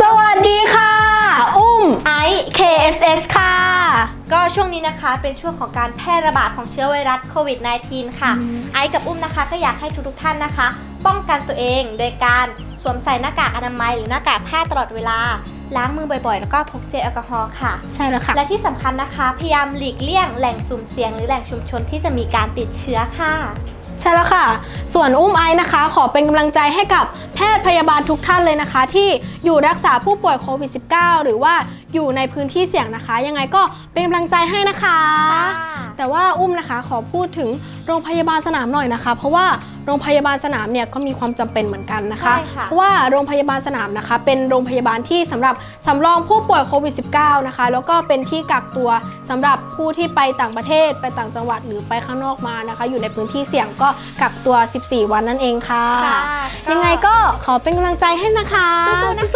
สวัสดีค่ะ อุ้มไอซ์ KSS ค่ะ ก็ช่วงนี้นะคะเป็นช่วงของการแพร่ระบาดของเชื้อไวรัสโควิด -19 ค่ะ ไอซ์กับอุ้มนะคะ ก็อยากให้ทุกๆท่านนะคะ ป้องกันตัวเองโดยการสวมใส่หน้ากากอนามัยหรือหน้ากากผ้าตลอดเวลา ล้างมือบ่อยๆ แล้วก็พกเจลแอลกอฮอล์ค่ะ ใช่แล้วค่ะ และที่สำคัญนะคะ พยายามหลีกเลี่ยงแหล่งสุ่มเสี่ยงหรือแหล่งชุมชนที่จะมีการติดเชื้อค่ะใช่แล้วค่ะ ส่วนอุ้มไอซ์นะคะ ขอเป็นกำลังใจให้กับแพทย์พยาบาลทุกท่านเลยนะคะ ที่อยู่รักษาผู้ป่วยโควิด -19 หรือว่าอยู่ในพื้นที่เสี่ยงนะคะ ยังไงก็เป็นกำลังใจให้นะคะ แต่ว่าอุ้มนะคะขอพูดถึงโรงพยาบาลสนามหน่อยนะคะ เพราะว่า โรงพยาบาลสนามเนี่ยก็มีความจำเป็นเหมือนกันนะคะใช่ค่ะเพราะว่าโรงพยาบาลสนามนะคะ เป็นโรงพยาบาลที่สำหรับสำรองผู้ป่วยโควิด -19 นะคะ แล้วก็เป็นที่กักตัวสำหรับผู้ที่ไปต่างประเทศ ไปต่างจังหวัดหรือไปข้างนอกมานะคะ อยู่ในพื้นที่เสี่ยงก็กักตัว 14 วันนั่นเองค่ะค่ะยังไงก็ขอเป็นกำลังใจให้นะคะสู้ๆนะคะสู้ๆค่ะเป็น